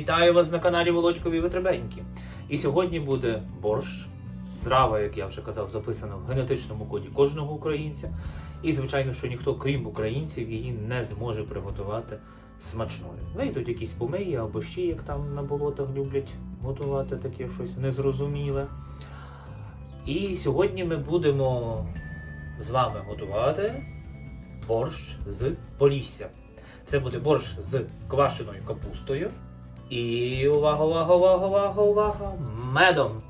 Вітаю вас на каналі Володькові Витребеньки. І сьогодні буде борщ. Страва, як я вже казав, записана в генетичному коді кожного українця. І, звичайно, що ніхто, крім українців, її не зможе приготувати смачною. Вийдуть якісь помиї або щі, як там на болотах люблять готувати таке щось незрозуміле. І сьогодні ми будемо з вами готувати борщ з Полісся. Це буде борщ з квашеною капустою. І увага, увага, увага, увага, увага! Медом.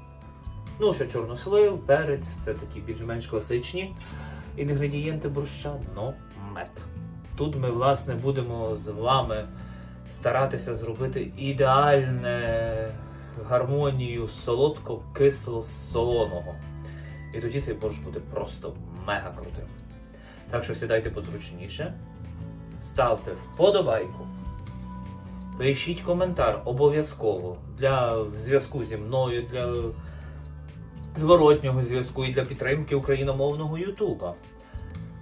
Ну, ще чорнослив, перець, це такі більш-менш класичні інгредієнти борща, но мед. Тут ми, власне, будемо з вами старатися зробити ідеальне гармонію солодко-кисло-солоного. І тоді цей борщ буде просто мега крутим. Так що сідайте позручніше, ставте вподобайку, пишіть коментар обов'язково для зв'язку зі мною, для зворотнього зв'язку і для підтримки україномовного Ютуба.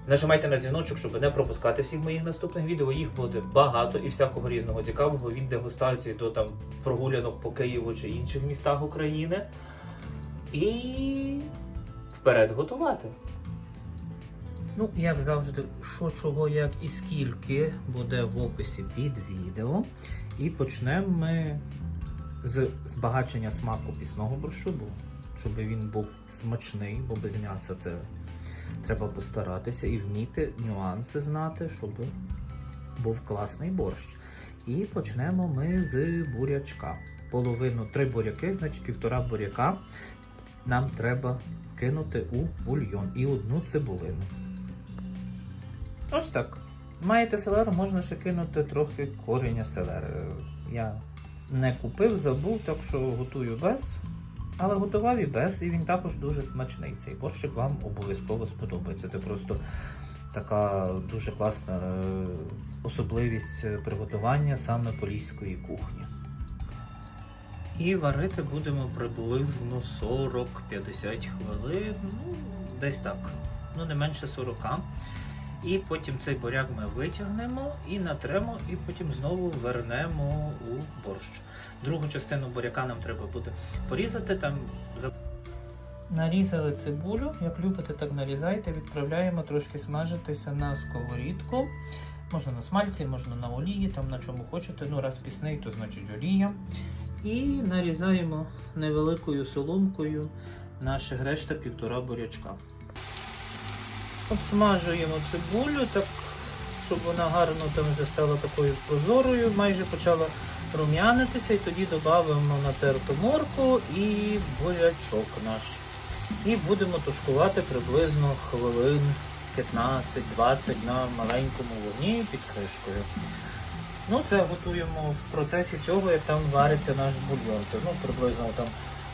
Нажимайте на дзвіночок, щоб не пропускати всіх моїх наступних відео. Їх буде багато і всякого різного цікавого від дегустації до там прогулянок по Києву чи інших містах України. І вперед готувати. Ну, як завжди, що, чого, як і скільки буде в описі під відео. І почнемо ми з збагачення смаку пісного борщу, щоб він був смачний, бо без м'яса це треба постаратися і вміти нюанси знати, щоб був класний борщ. І почнемо ми з бурячка. Половину три буряки, значить півтора буряка нам треба кинути у бульйон і одну цибулину. Ось так. Маєте селеру, можна ще кинути трохи кореня селери. Я не купив, забув, так що готую без. Але готував і без, і він також дуже смачний. Цей борщик вам обов'язково сподобається. Це просто така дуже класна е, особливість приготування саме поліської кухні. І варити будемо приблизно 40-50 хвилин, ну, десь так, ну не менше 40. І потім цей буряк ми витягнемо і натремо, і потім знову вернемо у борщ. Другу частину буряка нам треба буде порізати. Там Нарізали цибулю, як любите, так нарізайте, відправляємо трошки смажитися на сковорідку. Можна на смальці, можна на олії, там на чому хочете. Ну, раз пісний, то значить олія. І нарізаємо невеликою соломкою наше решта півтора бурячка. Обсмажуємо цибулю, так, щоб вона гарно там вже стала такою прозорою, майже почала рум'янитися, і тоді додаємо натерту морку і бурячок наш. І будемо тушкувати приблизно хвилин 15-20 на маленькому вогні під кришкою. Ну, це готуємо в процесі цього, як там вариться наш бульйон. Ну, приблизно там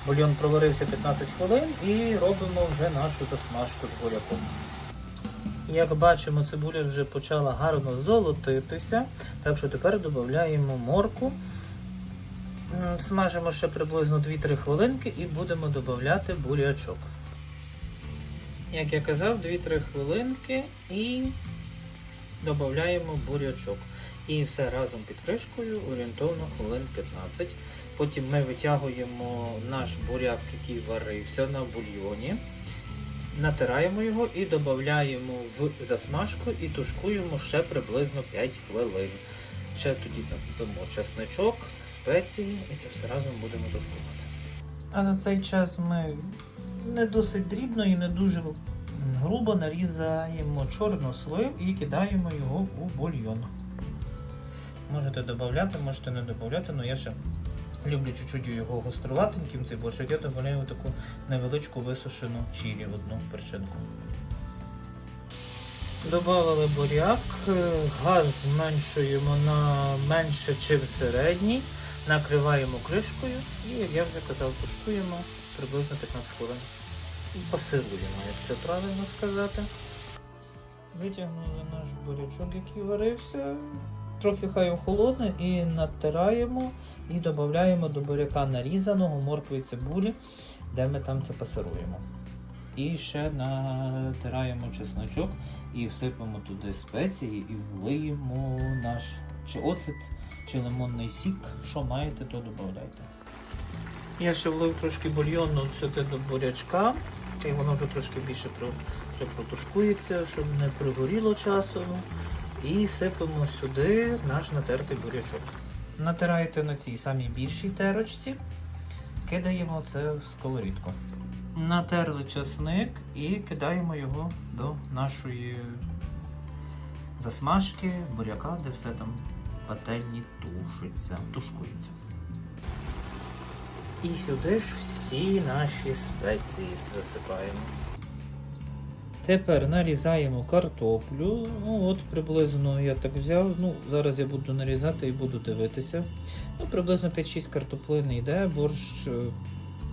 бульйон проварився 15 хвилин і робимо вже нашу засмажку з буряком. Як бачимо, цибуля вже почала гарно золотитися, так що тепер додаємо морку. Смажимо ще приблизно 2-3 хвилинки і будемо додати бурячок. Як я казав, 2-3 хвилинки і додаємо бурячок. І все разом під кришкою орієнтовно хвилин 15. Потім ми витягуємо наш буряк, який варився на бульйоні. Натираємо його і додаємо в засмажку і тушкуємо ще приблизно 5 хвилин. Ще тоді додамо чесничок, спеції і це все разом будемо тушкувати. А за цей час ми не досить дрібно і не дуже грубо нарізаємо чорнослив і кидаємо його у бульйон. Можете додати, можете не додати, але я ще люблю чуть-чуть його гоструватеньким цей борщ, я додаю таку невеличку висушену чілі одну перчинку. Добавили буряк, газ зменшуємо на менше в середній, накриваємо кришкою і, як я вже казав, тушкуємо приблизно 15 хвилин. Пасируємо, як це правильно сказати. Витягнули наш бурячок, який варився. Трохи хай охолоне і натираємо і додаємо до буряка нарізаного моркви і цибулі, де ми там це пасируємо. І ще натираємо чесночок і всипемо туди спеції і влиємо наш чи оцет, чи лимонний сік. Що маєте, то додавайте. Я ще влив трошки бульйону сюди до бурячка, і воно вже трошки більше про- протушкується, щоб не пригоріло часом. І сипемо сюди наш натертий бурячок. Натираєте на цій самій більшій терочці, кидаємо це в сковорідку. Натерли часник і кидаємо його до нашої засмажки, буряка, де все там пательні тушиться, тушкується. І сюди ж всі наші спеції засипаємо. Тепер нарізаємо картоплю. Ну, от приблизно я так взяв. Ну, зараз я буду нарізати і буду дивитися. Ну, приблизно 5-6 картоплин йде. Борщ е,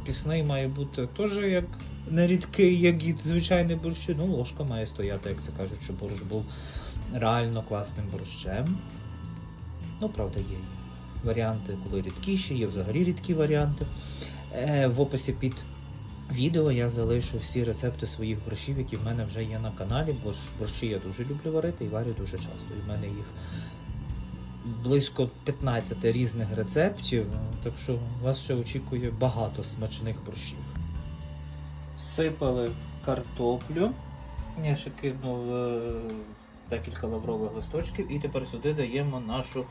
пісний має бути теж як не рідкий, як і звичайний борщ. Ну, ложка має стояти, як це кажуть, щоб борщ був реально класним борщем. Ну, правда, є варіанти, коли рідкіші, є взагалі рідкі варіанти. Е, в описі під відео я залишу всі рецепти своїх борщів, які в мене вже є на каналі, бо борщі я дуже люблю варити і варю дуже часто. І в мене їх близько 15 різних рецептів, так що вас ще очікує багато смачних борщів. Всипали картоплю. Я ще кинув е, декілька лаврових листочків і тепер сюди даємо нашу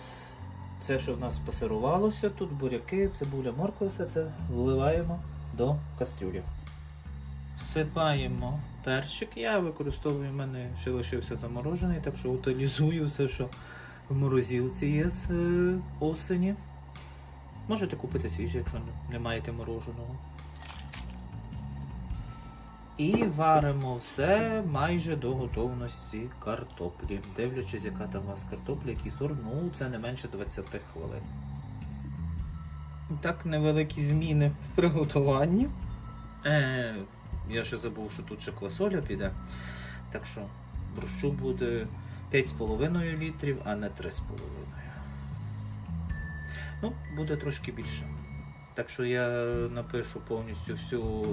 це, що в нас пасирувалося, тут буряки, цибуля, морква, все це вливаємо до кастрюлі. Всипаємо перчик. Я використовую, в мене ще лишився заморожений, так що утилізую все, що в морозилці є з е, осені. Можете купити свіже, якщо не маєте мороженого. І варимо все майже до готовності картоплі. Дивлячись, яка там у вас картопля, який сорт, ну це не менше 20 хвилин. Так, невеликі зміни в приготуванні. Е, я ще забув, що тут ще квасоля піде. Так що борщу буде 5,5 літрів, а не 3,5. Ну, буде трошки більше. Так що я напишу повністю всю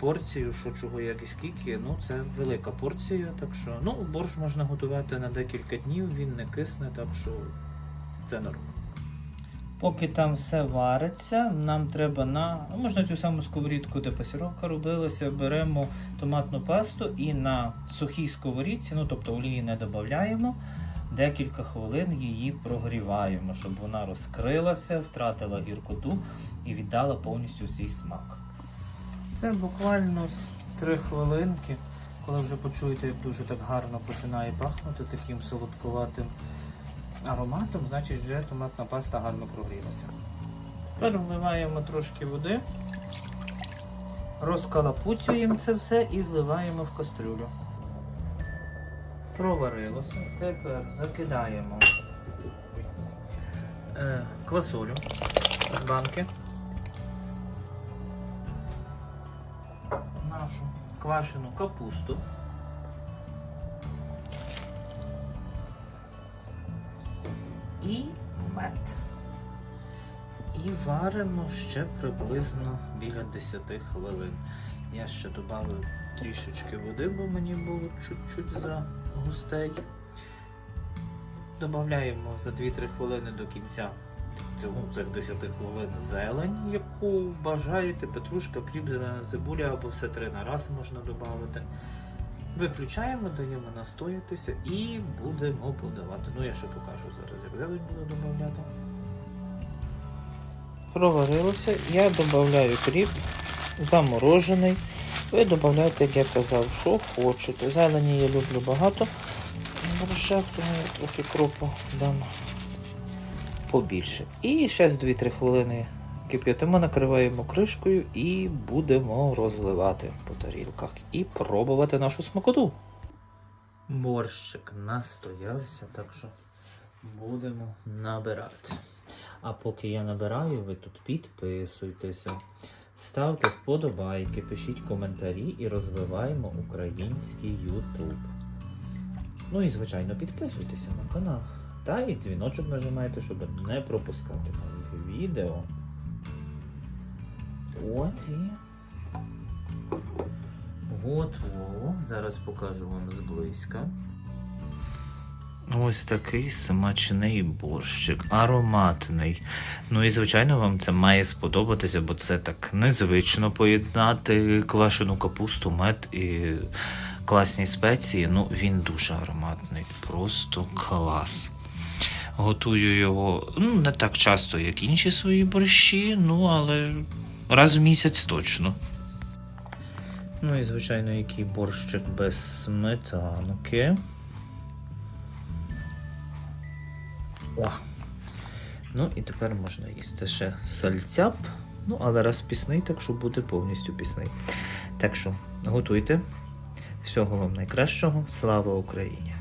порцію, що чого, як і скільки. Ну, це велика порція, так що ну, борщ можна готувати на декілька днів, він не кисне, так що це нормально. Поки там все вариться, нам треба на. ну, Можна цю саму сковорідку, де пасіровка робилася, беремо томатну пасту і на сухій сковорідці, ну тобто олії не додаємо, декілька хвилин її прогріваємо, щоб вона розкрилася, втратила гіркоту і віддала повністю свій смак. Це буквально з 3 хвилинки, коли вже почуєте, як дуже так гарно починає пахнути таким солодкуватим ароматом, значить вже томатна паста гарно прогрілася. Тепер вливаємо трошки води, розкалапуцюємо це все і вливаємо в кастрюлю. Проварилося. Тепер закидаємо е, квасолю з банки. Нашу квашену капусту. І варимо ще приблизно біля 10 хвилин. Я ще додав трішечки води, бо мені було чуть-чуть за густей. Додаємо за 2-3 хвилини до кінця цих 10 хвилин зелень, яку бажаєте, петрушка, кріп, зелена цибуля або все три на раз можна додати. Виключаємо, даємо настоятися і будемо подавати. Ну, я ще покажу зараз, як зелень буду додавати. Проварилося, я додаю кріп, заморожений. Ви додаєте, як я казав, що хочете. Зелені я люблю багато. Борщах, тому я трохи кропу дам побільше. І ще з 2-3 хвилини кип'ятимо, накриваємо кришкою і будемо розливати по тарілках і пробувати нашу смакоту. Борщик настоявся, так що будемо набирати. А поки я набираю, ви тут підписуйтеся, ставте вподобайки, пишіть коментарі і розвиваємо український YouTube. Ну і звичайно підписуйтеся на канал. Та і дзвіночок нажимайте, щоб не пропускати нових відео. От і. От, о, зараз покажу вам зблизька. Ось такий смачний борщик, ароматний. Ну і звичайно, вам це має сподобатися, бо це так незвично поєднати квашену капусту, мед і класні спеції. Ну, він дуже ароматний, просто клас. Готую його ну, не так часто, як інші свої борщі, ну але раз в місяць точно. Ну і звичайно, який борщик без сметанки. О. Ну і тепер можна їсти ще сальцяп. Ну, але раз пісний, так що буде повністю пісний. Так що готуйте. Всього вам найкращого. Слава Україні!